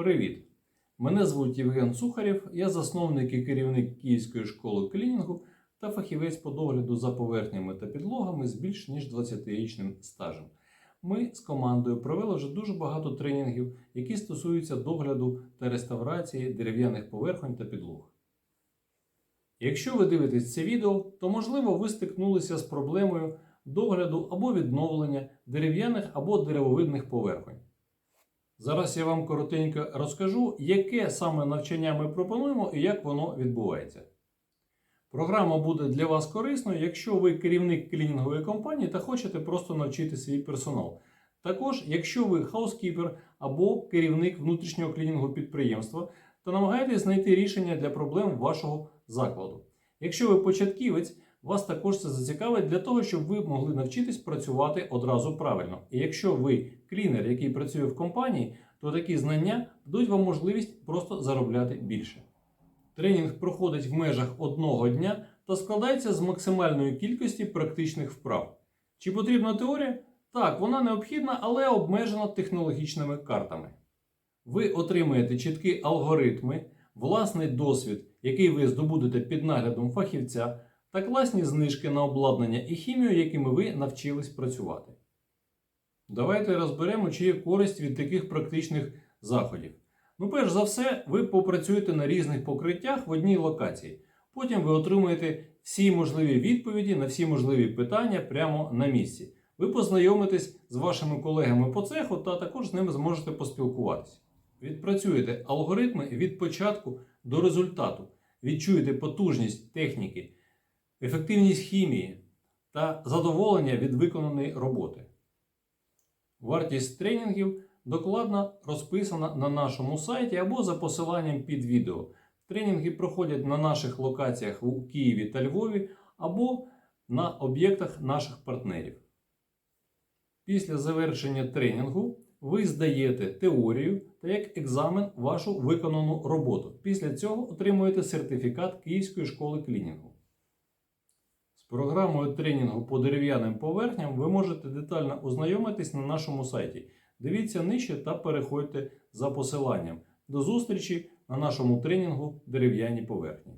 Привіт! Мене звуть Євген Сухарєв, я засновник і керівник Київської школи клінінгу та фахівець по догляду за поверхнями та підлогами з більш ніж 20-річним стажем. Ми з командою провели вже дуже багато тренінгів, які стосуються догляду та реставрації дерев'яних поверхонь та підлог. Якщо ви дивитесь це відео, то можливо ви стикнулися з проблемою догляду або відновлення дерев'яних або деревовидних поверхонь. Зараз я вам коротенько розкажу, яке саме навчання ми пропонуємо і як воно відбувається. Програма буде для вас корисною, якщо ви керівник клінінгової компанії та хочете просто навчити свій персонал. Також, якщо ви хаускіпер або керівник внутрішнього клінінгу підприємства та намагаєтесь знайти рішення для проблем вашого закладу. Якщо ви початківець, вас також це зацікавить для того, щоб ви могли навчитись працювати одразу правильно. І якщо ви клінер, який працює в компанії, то такі знання дадуть вам можливість просто заробляти більше. Тренінг проходить в межах одного дня та складається з максимальної кількості практичних вправ. Чи потрібна теорія? Так, вона необхідна, але обмежена технологічними картами. Ви отримаєте чіткі алгоритми, власний досвід, який ви здобудете під наглядом фахівця, та класні знижки на обладнання і хімію, якими ви навчились працювати. Давайте розберемо, чи є користь від таких практичних заходів. Ну, перш за все, ви попрацюєте на різних покриттях в одній локації. Потім ви отримаєте всі можливі відповіді на всі можливі питання прямо на місці. Ви познайомитесь з вашими колегами по цеху та також з ними зможете поспілкуватися. Відпрацюєте алгоритми від початку до результату, відчуєте потужність техніки, ефективність хімії та задоволення від виконаної роботи. Вартість тренінгів докладно розписана на нашому сайті або за посиланням під відео. Тренінги проходять на наших локаціях у Києві та Львові або на об'єктах наших партнерів. Після завершення тренінгу ви здаєте теорію та як екзамен вашу виконану роботу. Після цього отримуєте сертифікат Київської школи клінінгу. Програмою тренінгу по дерев'яним поверхням ви можете детально ознайомитись на нашому сайті. Дивіться нижче та переходьте за посиланням. До зустрічі на нашому тренінгу дерев'яні поверхні.